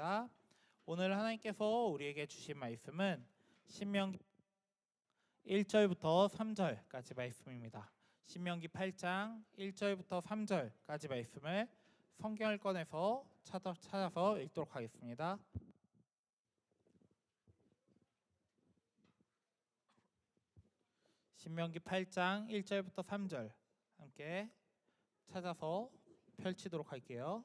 하겠습니다. 오늘 하나님께서 우리에게 주신 말씀은 신명기 1절부터 3절까지 말씀입니다. 신명기 8장 1절부터 3절까지 말씀을 성경을 꺼내서 찾아, 찾아서 읽도록 하겠습니다. 신명기 8장 1절부터 3절 함께 찾아서 펼치도록 할게요.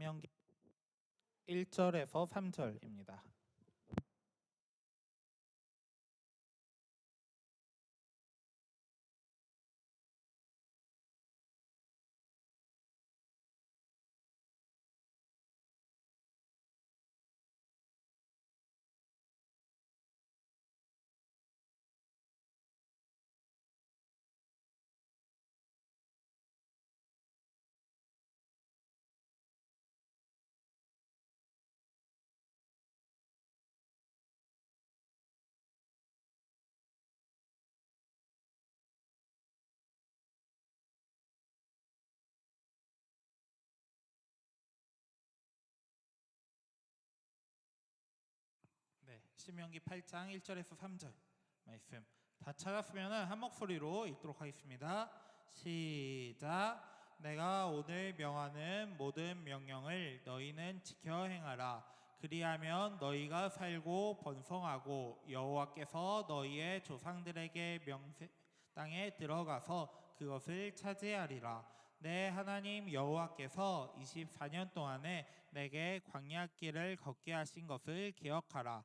신명기 1절에서 3절입니다. 신명기 8장 1절에서 3절 말씀 다 찾았으면 한 목소리로 읽도록 하겠습니다. 시작. 내가 오늘 명하는 모든 명령을 너희는 지켜 행하라. 그리하면 너희가 살고 번성하고 여호와께서 너희의 조상들에게 명세 땅에 들어가서 그것을 차지하리라. 내 하나님 여호와께서 24년 동안에 내게 광야 길을 걷게 하신 것을 기억하라.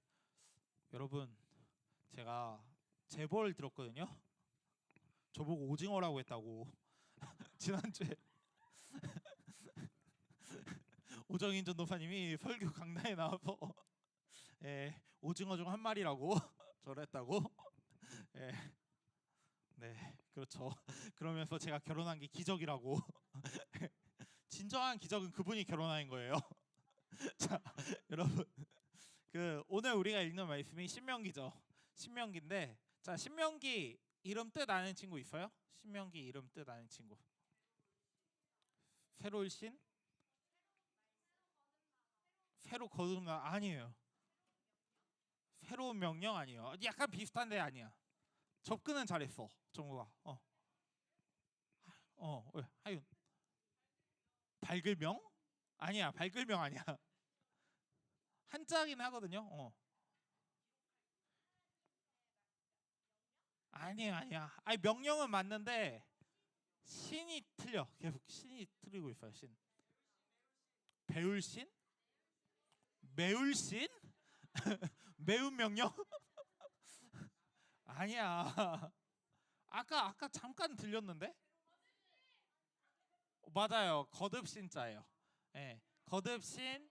여러분 제가 제보를 들었거든요. 저보고 오징어라고 했다고. 지난주에 오정인 전도사님이 설교 강단에 나와서 예, 오징어 중 한 마리라고 저를 했다고. 예, 네 그렇죠. 그러면서 제가 결혼한 게 기적이라고. 진정한 기적은 그분이 결혼한 거예요. 자 여러분 그 오늘 우리가 읽는 말씀이 신명기죠 신명기인데 자 신명기 이름 뜻 아는 친구 있어요? 신명기 이름 뜻 아는 친구 새로울 신? 새로 거듭나 아니에요. 새로운 명령 아니에요. 약간 비슷한데 아니야. 접근은 잘했어, 정우가. 어, 어, 왜? 하윤. 발글명? 아니야, 발글명 아니야. 한자긴 하거든요. 어. 아니야, 아니야. 아니 명령은 맞는데 신이 틀려. 계속 신이 틀리고 있어요. 신. 배울 신? 매울 신? 매운 명령? 아니야. 아까 아까 잠깐 들렸는데? 맞아요. 거듭 신자예요. 예. 거듭 신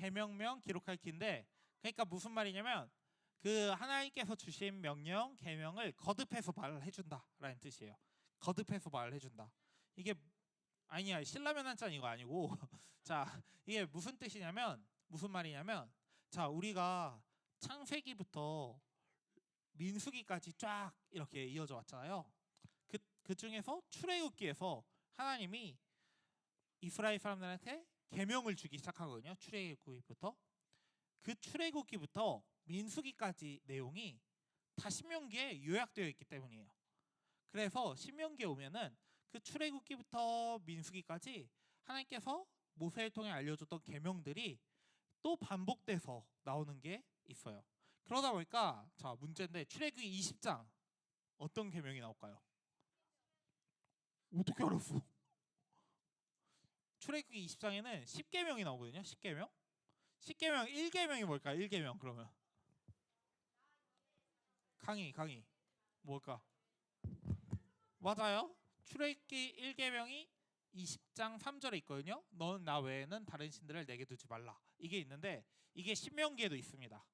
계명명 기록할 기인데 그러니까 무슨 말이냐면 그 하나님께서 주신 명령 계명을 거듭해서 말을 해준다라는 뜻이에요. 거듭해서 말을 해준다. 이게 아니야 신라면 한 잔 이거 아니고 자 이게 무슨 뜻이냐면 무슨 말이냐면 자 우리가 창세기부터 민수기까지 쫙 이렇게 이어져 왔잖아요. 그, 그 중에서 출애굽기에서 하나님이 이스라엘 사람들한테 계명을 주기 시작하거든요. 출애굽기부터 그 출애굽기부터 민수기까지 내용이 다 신명기에 요약되어 있기 때문이에요. 그래서 신명기에 오면은 그 출애굽기부터 민수기까지 하나님께서 모세를 통해 알려줬던 계명들이 또 반복돼서 나오는 게 있어요. 그러다 보니까 자 문제인데 출애굽기 20장 어떤 계명이 나올까요? 어떻게 알았어? 출애굽기 20장에는 10계명이 나오거든요. 10계명. 10계명 1계명이 뭘까요? 1계명 그러면 강의 강의 뭘까? 맞아요. 출애굽기 1계명이 20장 3절에 있거든요. 너는 나 외에는 다른 신들을 내게 두지 말라. 이게 있는데 이게 신명기에도 있습니다.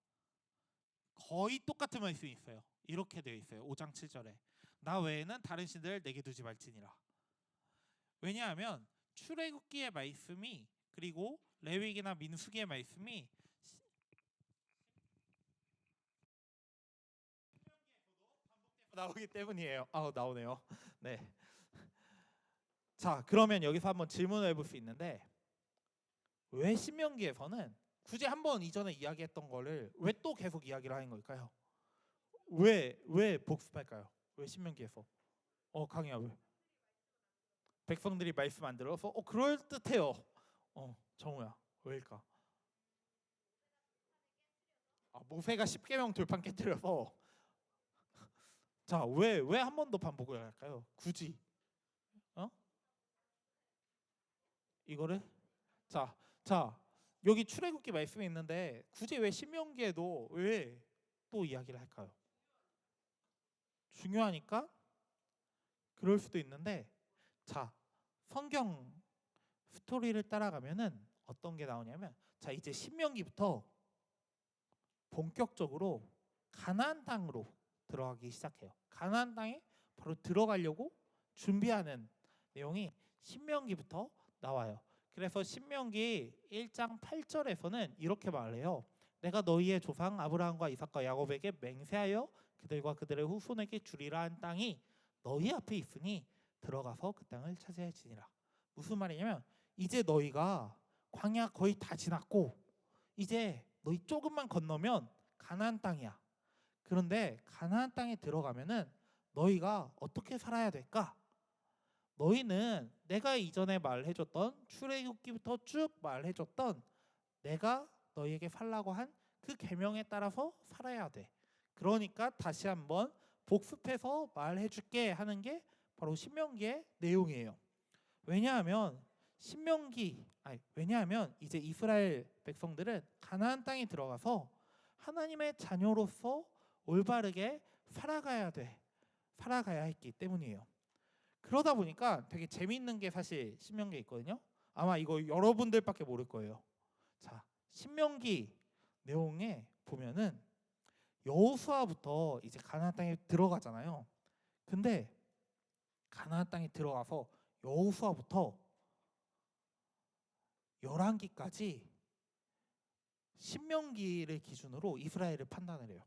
거의 똑같은 말씀이 있어요. 이렇게 되어 있어요. 5장 7절에 나 외에는 다른 신들을 내게 두지 말지니라. 왜냐하면 출애굽기의 말씀이 그리고 레위기나 민수기의 말씀이 나오기 때문이에요. 아우 나오네요. 네. 자 그러면 여기서 한번 질문을 해볼 수 있는데 왜 신명기에서는 굳이 한 번 이전에 이야기했던 거를 왜 또 계속 이야기를 하는 걸까요? 왜 왜 복습할까요? 왜 신명기에서? 어 강희야 왜? 백성들이 말씀 안 들어서 어 그럴 듯해요. 어 정우야 왜일까? 아 모세가 십계명 돌판 깨뜨려서 자 왜 왜 한 번 더 반복을 할까요? 굳이 어 이거를 자 자 여기 출애굽기 말씀이 있는데 굳이 왜 신명기에도 왜 또 이야기를 할까요? 중요하니까 그럴 수도 있는데 자 성경 스토리를 따라가면은 어떤 게 나오냐면 자 이제 신명기부터 본격적으로 가나안 땅으로 들어가기 시작해요. 가나안 땅에 바로 들어가려고 준비하는 내용이 신명기부터 나와요. 그래서 신명기 1장 8절에서는 이렇게 말해요. 내가 너희의 조상 아브라함과 이삭과 야곱에게 맹세하여 그들과 그들의 후손에게 주리라 한 땅이 너희 앞에 있으니 들어가서 그 땅을 차지할지니라. 무슨 말이냐면 이제 너희가 광야 거의 다 지났고 이제 너희 조금만 건너면 가나안 땅이야. 그런데 가나안 땅에 들어가면은 너희가 어떻게 살아야 될까? 너희는 내가 이전에 말해줬던 출애굽기부터 쭉 말해줬던 내가 너희에게 살라고 한 그 계명에 따라서 살아야 돼. 그러니까 다시 한번 복습해서 말해줄게 하는 게 바로 신명기의 내용이에요. 왜냐하면 신명기 아니 왜냐하면 이제 이스라엘 백성들은 가나안 땅에 들어가서 하나님의 자녀로서 올바르게 살아가야 돼. 살아가야 했기 때문이에요. 그러다 보니까 되게 재미있는 게 사실 신명기에 있거든요. 아마 이거 여러분들밖에 모를 거예요. 자, 신명기 내용에 보면은 여호수아부터 이제 가나안 땅에 들어가잖아요. 근데 가나안 땅에 들어가서 여호수아부터 열왕기까지 신명기를 기준으로 이스라엘을 판단을 해요.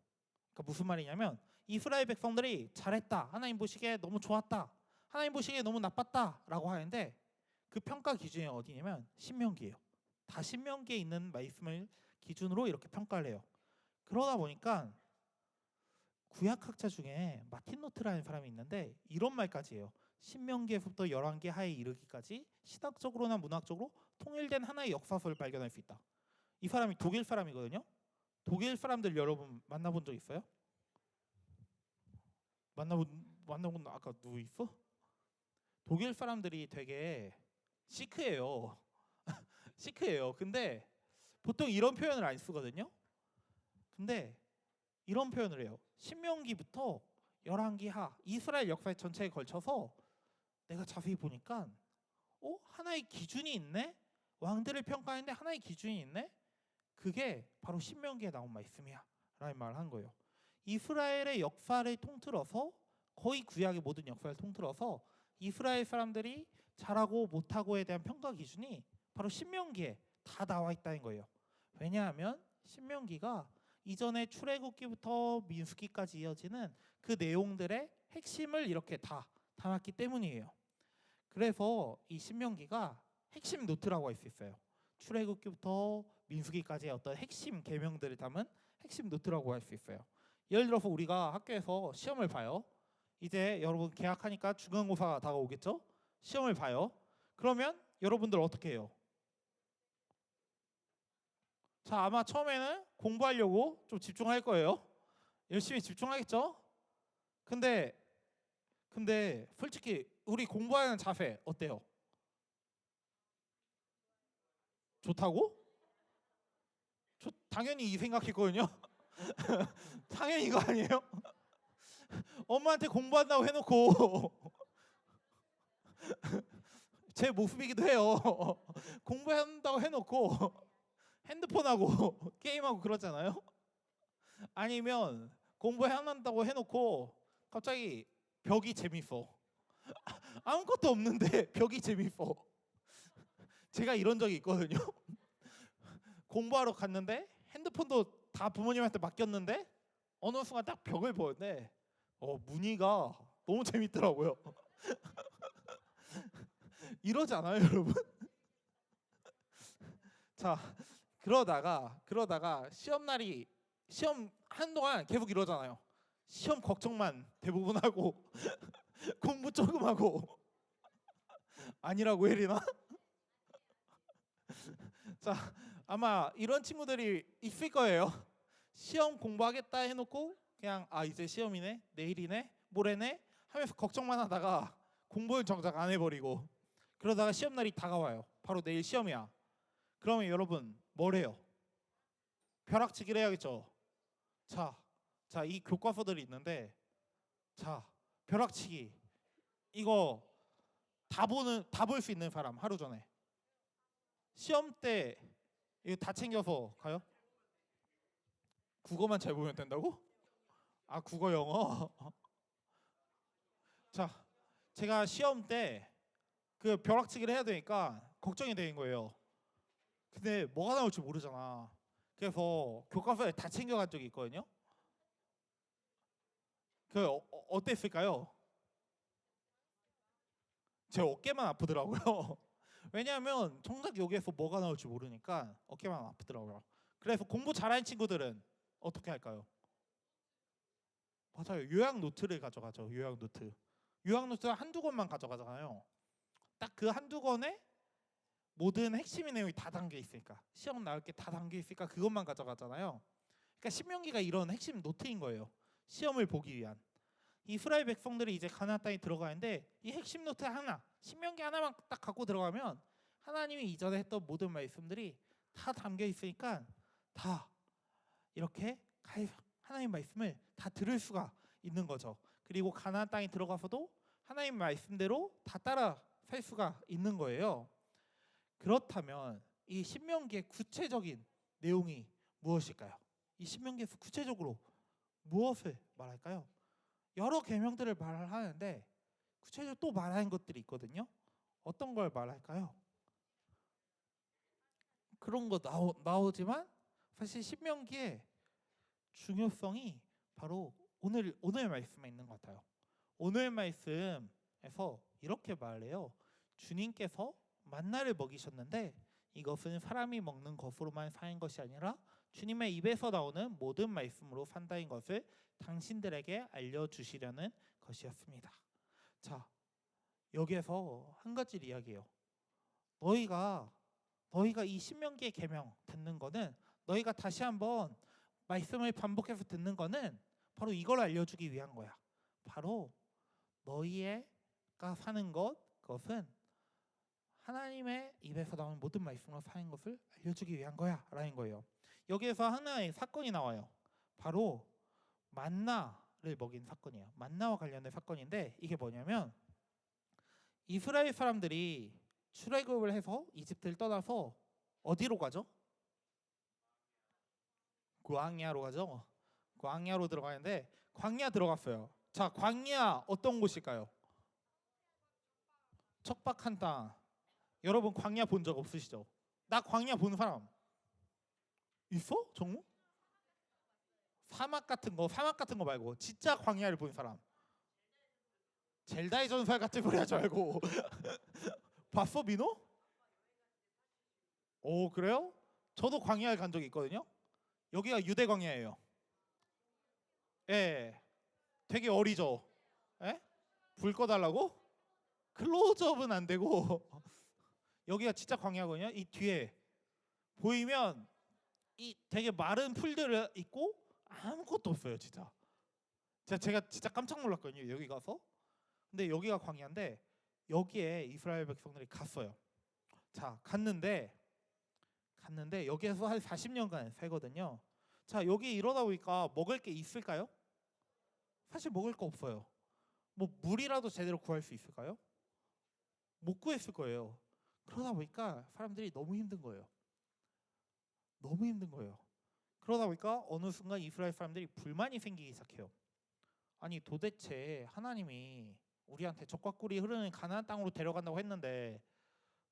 그러니까 무슨 말이냐면 이스라엘 백성들이 잘했다. 하나님 보시기에 너무 좋았다. 하나님 보시기에 너무 나빴다라고 하는데 그 평가 기준이 어디냐면 신명기예요. 다 신명기에 있는 말씀을 기준으로 이렇게 평가를 해요. 그러다 보니까 구약학자 중에 마틴 노트라는 사람이 있는데 이런 말까지 해요. 신명기에서부터 열왕기 하에 이르기까지 시각적으로나 문학적으로 통일된 하나의 역사서를 발견할 수 있다. 이 사람이 독일 사람이거든요. 독일 사람들 여러분 만나본 적 있어요? 만나본 만나본 아까 누구 있어? 독일 사람들이 되게 시크해요. 시크해요. 근데 보통 이런 표현을 안 쓰거든요. 근데 이런 표현을 해요. 신명기부터 열왕기하 이스라엘 역사 전체에 걸쳐서 내가 자세히 보니까 어 하나의 기준이 있네. 왕들을 평가하는데 하나의 기준이 있네. 그게 바로 신명기에 나온 말씀이야. 라는 말을 한 거예요. 이스라엘의 역사를 통틀어서 거의 구약의 모든 역사를 통틀어서 이스라엘 사람들이 잘하고 못하고에 대한 평가 기준이 바로 신명기에 다 나와 있다는 거예요. 왜냐하면 신명기가 이전에 출애굽기부터 민수기까지 이어지는 그 내용들의 핵심을 이렇게 다 담았기 때문이에요. 그래서 이 신명기가 핵심 노트라고 할 수 있어요. 출애굽기부터 민수기까지의 어떤 핵심 계명들을 담은 핵심 노트라고 할 수 있어요. 예를 들어서 우리가 학교에서 시험을 봐요. 이제 여러분 개학하니까 중간고사가 다가오겠죠? 시험을 봐요. 그러면 여러분들 어떻게 해요? 자, 아마 처음에는 공부하려고 좀 집중할 거예요. 열심히 집중하겠죠? 근데 근데 솔직히 우리 공부하는 자세 어때요? 좋다고? 저 당연히 이 생각했거든요. 당연히 이거 아니에요? 엄마한테 공부한다고 해놓고 제 모습이기도 해요. 공부한다고 해놓고 핸드폰하고 게임하고 그러잖아요. 아니면 공부해한다고 해놓고 갑자기 벽이 재밌어. 아무것도 없는데 벽이 재밌어. 제가 이런 적이 있거든요. 공부하러 갔는데 핸드폰도 다 부모님한테 맡겼는데 어느 순간 딱 벽을 보는데 어 무늬가 너무 재밌더라고요. 이러지 않아요, 여러분? 자 그러다가 그러다가 시험 날이 시험 한동안 계속 이러잖아요. 시험 걱정만 대부분 하고 공부 조금 하고 아니라고 혜리나? 자 아마 이런 친구들이 있을 거예요. 시험 공부하겠다 해놓고 그냥 아 이제 시험이네 내일이네 모레네 하면서 걱정만 하다가 공부를 정작 안 해버리고 그러다가 시험 날이 다가와요. 바로 내일 시험이야. 그러면 여러분 뭘 해요? 벼락치기를 해야겠죠. 자, 자 이 교과서들이 있는데 자 벼락치기 이거 다 보는 다 볼 수 있는 사람 하루 전에 시험 때 이거 다 챙겨서 가요? 국어만 잘 보면 된다고? 아 국어 영어 자 제가 시험 때 그 벼락치기를 해야 되니까 걱정이 되는 거예요 근데 뭐가 나올지 모르잖아 그래서 교과서에 다 챙겨간 적이 있거든요 그 어, 어- 어땠을까요? 제 어깨만 아프더라고요. 왜냐하면 정작 여기에서 뭐가 나올지 모르니까 어깨만 아프더라고요. 그래서 공부 잘하는 친구들은 어떻게 할까요? 맞아요. 요약 노트를 가져가죠. 요약 노트. 요약 노트 한두 권만 가져가잖아요. 딱 그 한두 권에 모든 핵심의 내용이 다 담겨 있으니까 시험 나올 게 다 담겨 있으니까 그것만 가져가잖아요. 그러니까 신명기가 이런 핵심 노트인 거예요. 시험을 보기 위한 이스라엘 백성들이 이제 가나안 땅에 들어가는데 이 핵심 노트 하나 신명기 하나만 딱 갖고 들어가면 하나님이 이전에 했던 모든 말씀들이 다 담겨 있으니까 다 이렇게 가- 하나님 말씀을 다 들을 수가 있는 거죠. 그리고 가나안 땅에 들어가서도 하나님 말씀대로 다 따라 살 수가 있는 거예요. 그렇다면 이 신명기의 구체적인 내용이 무엇일까요? 이 신명기에서 구체적으로 무엇을 말할까요? 여러 계명들을 말하는데 구체적으로 또 말하는 것들이 있거든요. 어떤 걸 말할까요? 그런 거 나오, 나오지만 사실 신명기의 중요성이 바로 오늘 오늘 말씀에 있는 것 같아요. 오늘 말씀에서 이렇게 말해요. 주님께서 만나를 먹이셨는데 이것은 사람이 먹는 것으로만 사는 것이 아니라 주님의 입에서 나오는 모든 말씀으로 산다인 것을 당신들에게 알려주시려는 것이었습니다. 자, 여기에서 한 가지를 이야기해요. 너희가 너희가 이 신명기의 계명 듣는 거는 너희가 다시 한번 말씀을 반복해서 듣는 거는 바로 이걸 알려주기 위한 거야. 바로 너희가 사는 것 그것은 하나님의 입에서 나오는 모든 말씀으로 사는 것을 알려주기 위한 거야 라는 거예요. 여기에서 하나의 사건이 나와요. 바로 만나를 먹인 사건이에요. 만나와 관련된 사건인데 이게 뭐냐면 이스라엘 사람들이 출애굽을 해서 이집트를 떠나서 어디로 가죠? 광야로 가죠. 광야로 들어가는데 광야 들어갔어요. 자, 광야 어떤 곳일까요? 척박한 땅. 여러분 광야 본 적 없으시죠? 나 광야 본 사람 있어? 정우? 사막 같은 거, 사막 같은 거 말고 진짜 광야를 본 사람. 젤다의 전설 같은 소리 하지 말고 봤어 민호? 오 그래요? 저도 광야에 간 적이 있거든요. 여기가 유대 광야예요. 예, 되게 어리죠. 예? 불 꺼달라고? 클로즈업은 안 되고 여기가 진짜 광야거든요. 이 뒤에 보이면 이 되게 마른 풀들을 있고 아무것도 없어요, 진짜. 제가, 제가 진짜 깜짝 놀랐거든요. 여기 가서. 근데 여기가 광야인데 여기에 이스라엘 백성들이 갔어요. 자, 갔는데 갔는데 여기에서 한 40년간 살거든요. 자, 여기 이러다 보니까 먹을 게 있을까요? 사실 먹을 거 없어요. 뭐 물이라도 제대로 구할 수 있을까요? 못 구했을 거예요. 그러다 보니까 사람들이 너무 힘든 거예요. 너무 힘든 거예요. 그러다 보니까 어느 순간 이스라엘 사람들이 불만이 생기기 시작해요. 아니 도대체 하나님이 우리한테 적과 꿀이 흐르는 가나안 땅으로 데려간다고 했는데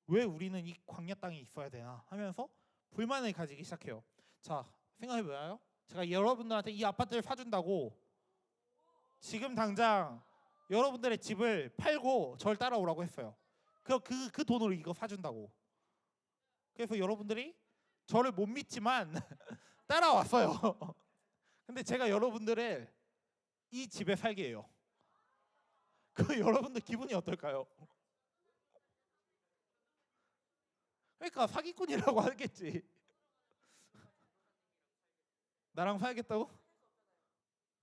왜 우리는 이 광야 땅에 있어야 되나 하면서 불만을 가지기 시작해요. 자 생각해 봐요. 제가 여러분들한테 이 아파트를 사준다고 지금 당장 여러분들의 집을 팔고 절 따라오라고 했어요. 그그그 돈으로 이거 사준다고. 그래서 여러분들이 저를 못 믿지만 따라왔어요. 근데 제가 여러분들을 이 집에 살게 해요. 그 여러분들 기분이 어떨까요? 그러니까 사기꾼이라고 하겠지. 나랑 살겠다고?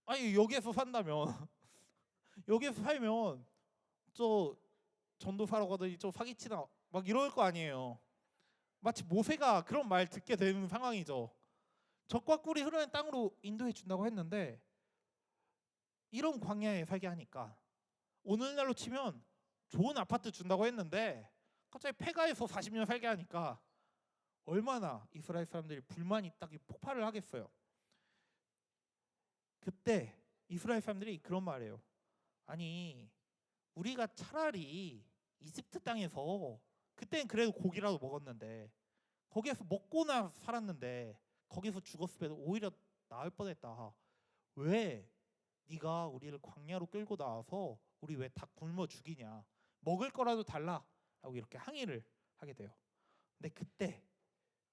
아니 여기에서 산다면 여기에서 살면 저 전도사러 가더니 저 사기치나 막 이럴 거 아니에요. 마치 모세가 그런 말 듣게 되는 상황이죠. 적과 꿀이 흐르는 땅으로 인도해 준다고 했는데 이런 광야에 살게 하니까 오늘날로 치면 좋은 아파트 준다고 했는데 갑자기 폐가에서 40년 살게 하니까 얼마나 이스라엘 사람들이 불만이 딱 폭발을 하겠어요. 그때 이스라엘 사람들이 그런 말해요. 아니 우리가 차라리 이집트 땅에서 그때는 그래도 고기라도 먹었는데 거기에서 먹고나 살았는데 거기서 죽었으면 오히려 나을 뻔했다. 왜 네가 우리를 광야로 끌고 나와서 우리 왜 다 굶어 죽이냐? 먹을 거라도 달라라고 이렇게 항의를 하게 돼요. 근데 그때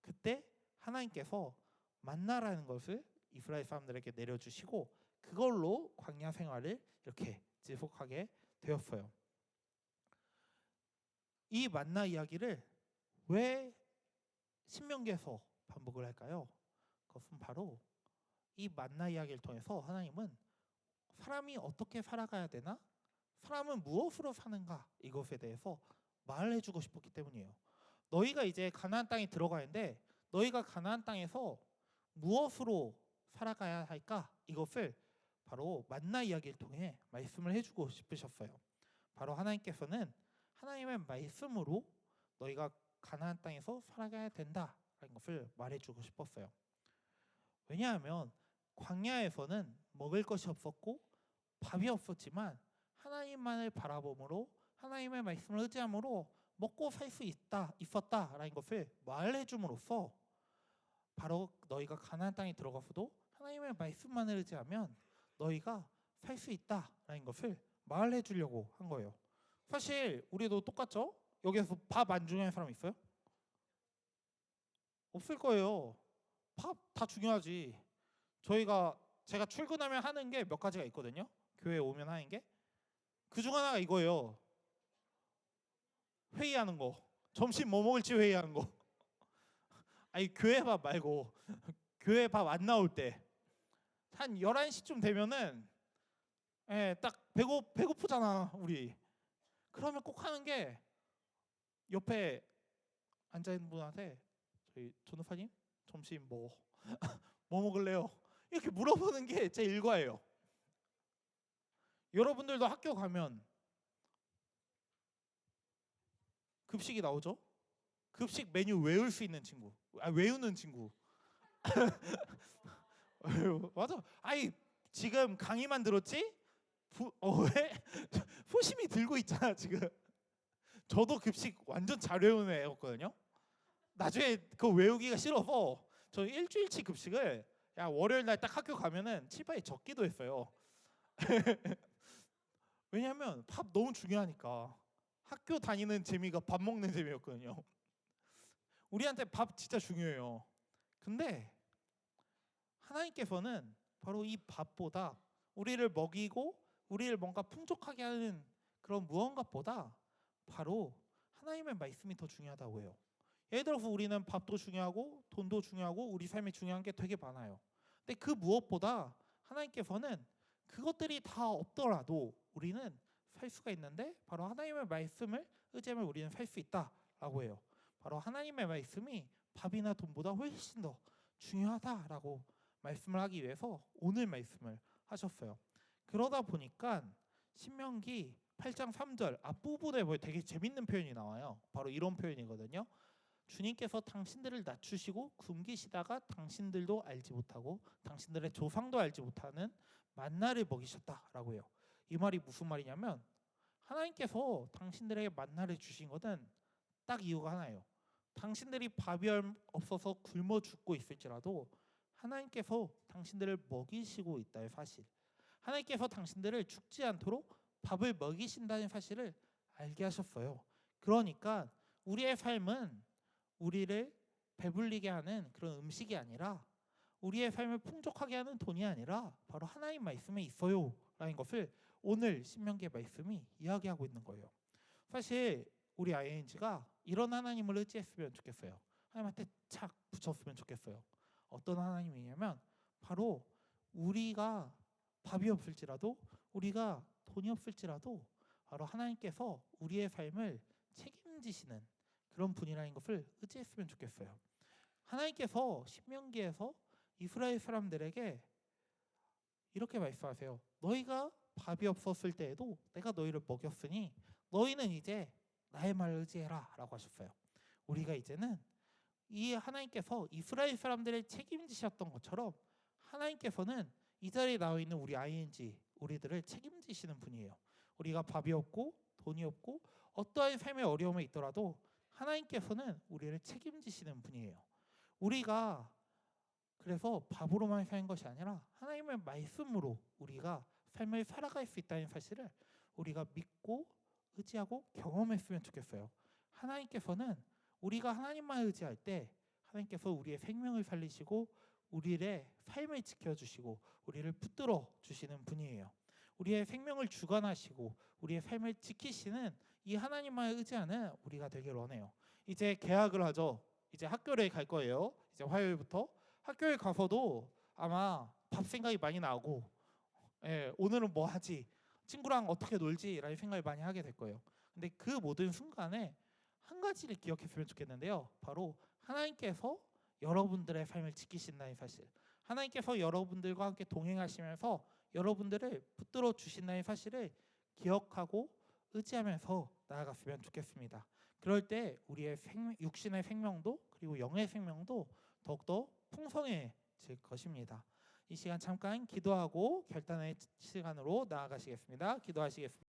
그때 하나님께서 만나라는 것을 이스라엘 사람들에게 내려주시고 그걸로 광야 생활을 이렇게 지속하게 되었어요. 이 만나 이야기를 왜 신명기에서 반복을 할까요? 그것은 바로 이 만나 이야기를 통해서 하나님은 사람이 어떻게 살아가야 되나? 사람은 무엇으로 사는가? 이것에 대해서 말을 해주고 싶었기 때문이에요. 너희가 이제 가나안 땅에 들어가는데 너희가 가나안 땅에서 무엇으로 살아가야 할까? 이것을 바로 만나 이야기를 통해 말씀을 해주고 싶으셨어요. 바로 하나님께서는 하나님의 말씀으로 너희가 가나안 땅에서 살아가야 된다라는 것을 말해주고 싶었어요. 왜냐하면 광야에서는 먹을 것이 없었고 밥이 없었지만 하나님만을 바라봄으로 하나님의 말씀을 의지함으로 먹고 살 수 있다 있었다라는 것을 말해줌으로써 바로 너희가 가나안 땅에 들어가서도 하나님의 말씀만을 의지하면 너희가 살 수 있다라는 것을 말해 주려고 한 거예요. 사실 우리도 똑같죠? 여기서 밥 안 중요한 사람 있어요? 없을 거예요. 밥 다 중요하지. 저희가 제가 출근하면 하는 게 몇 가지가 있거든요. 교회 오면 하는 게. 그 중 하나가 이거예요. 회의하는 거. 점심 뭐 먹을지 회의하는 거. 아니 교회 밥 말고 교회 밥 안 나올 때 한 11시쯤 되면은 예, 딱 배고 배고프잖아, 우리. 그러면 꼭 하는 게 옆에 앉아 있는 분한테 저희 전우파님 점심 뭐 뭐 먹을래요? 이렇게 물어보는 게 제 일과예요. 여러분들도 학교 가면 급식이 나오죠? 급식 메뉴 외울 수 있는 친구, 아 외우는 친구. 맞아. 아이 지금 강의만 들었지? 부, 어, 왜? 소심이 들고 있잖아 지금. 저도 급식 완전 잘 외우는 애였거든요. 나중에 그 외우기가 싫어서 저 일주일치 급식을 야 월요일 날 딱 학교 가면은 칠판에 적기도 했어요. 왜냐하면 밥 너무 중요하니까 학교 다니는 재미가 밥 먹는 재미였거든요. 우리한테 밥 진짜 중요해요. 근데 하나님께서는 바로 이 밥보다 우리를 먹이고 우리를 뭔가 풍족하게 하는 그런 무언가보다 바로 하나님의 말씀이 더 중요하다고 해요. 예를 들어서 우리는 밥도 중요하고 돈도 중요하고 우리 삶이 중요한 게 되게 많아요. 근데 그 무엇보다 하나님께서는 그것들이 다 없더라도 우리는 살 수가 있는데 바로 하나님의 말씀을 의지하면 우리는 살 수 있다라고 해요. 바로 하나님의 말씀이 밥이나 돈보다 훨씬 더 중요하다라고 말씀을 하기 위해서 오늘 말씀을 하셨어요. 그러다 보니까 신명기 8장 3절 앞부분에 뭐 되게 재밌는 표현이 나와요. 바로 이런 표현이거든요. 주님께서 당신들을 낮추시고 굶기시다가 당신들도 알지 못하고 당신들의 조상도 알지 못하는 만나를 먹이셨다라고 해요. 이 말이 무슨 말이냐면 하나님께서 당신들에게 만나를 주신 것은 딱 이유가 하나예요. 당신들이 밥이 얼- 없어서 굶어 죽고 있을지라도 하나님께서 당신들을 먹이시고 있다는 사실. 하나님께서 당신들을 죽지 않도록 밥을 먹이신다는 사실을 알게 하셨어요. 그러니까 우리의 삶은 우리를 배불리게 하는 그런 음식이 아니라 우리의 삶을 풍족하게 하는 돈이 아니라 바로 하나님 말씀에 있어요 라는 것을 오늘 신명기의 말씀이 이야기하고 있는 거예요. 사실 우리 ING가 이런 하나님을 의지했으면 좋겠어요. 하나님한테 착 붙였으면 좋겠어요. 어떤 하나님이냐면 바로 우리가 밥이 없을지라도 우리가 돈이 없을지라도 바로 하나님께서 우리의 삶을 책임지시는 그런 분이라는 것을 의지했으면 좋겠어요. 하나님께서 신명기에서 이스라엘 사람들에게 이렇게 말씀하세요. 너희가 밥이 없었을 때에도 내가 너희를 먹였으니 너희는 이제 나의 말을 의지해라 라고 하셨어요. 우리가 이제는 이 하나님께서 이스라엘 사람들을 책임지셨던 것처럼 하나님께서는 이 자리에 나와 있는 우리 ING 우리들을 책임지시는 분이에요. 우리가 밥이 없고 돈이 없고 어떠한 삶의 어려움에 있더라도 하나님께서는 우리를 책임지시는 분이에요. 우리가 그래서 밥으로만 사는 것이 아니라 하나님의 말씀으로 우리가 삶을 살아갈 수 있다는 사실을 우리가 믿고 의지하고 경험했으면 좋겠어요. 하나님께서는 우리가 하나님만 의지할 때 하나님께서 우리의 생명을 살리시고 우리의 삶을 지켜주시고 우리를 붙들어 주시는 분이에요. 우리의 생명을 주관하시고 우리의 삶을 지키시는 이 하나님만 의지하는 우리가 되길 원해요. 이제 계약을 하죠. 이제 학교를 갈 거예요. 이제 화요일부터 학교에 가서도 아마 밥 생각이 많이 나고 예, 오늘은 뭐 하지? 친구랑 어떻게 놀지 라는 생각을 많이 하게 될 거예요. 근데 그 모든 순간에 한 가지를 기억했으면 좋겠는데요. 바로 하나님께서 여러분들의 삶을 지키신다는 사실. 하나님께서 여러분들과 함께 동행하시면서 여러분들을 붙들어 주신다는 사실을 기억하고 의지하면서 나아갔으면 좋겠습니다. 그럴 때 우리의 생, 육신의 생명도 그리고 영의 생명도 더욱더 풍성해질 것입니다. 이 시간 잠깐 기도하고 결단의 시간으로 나아가시겠습니다. 기도하시겠습니다.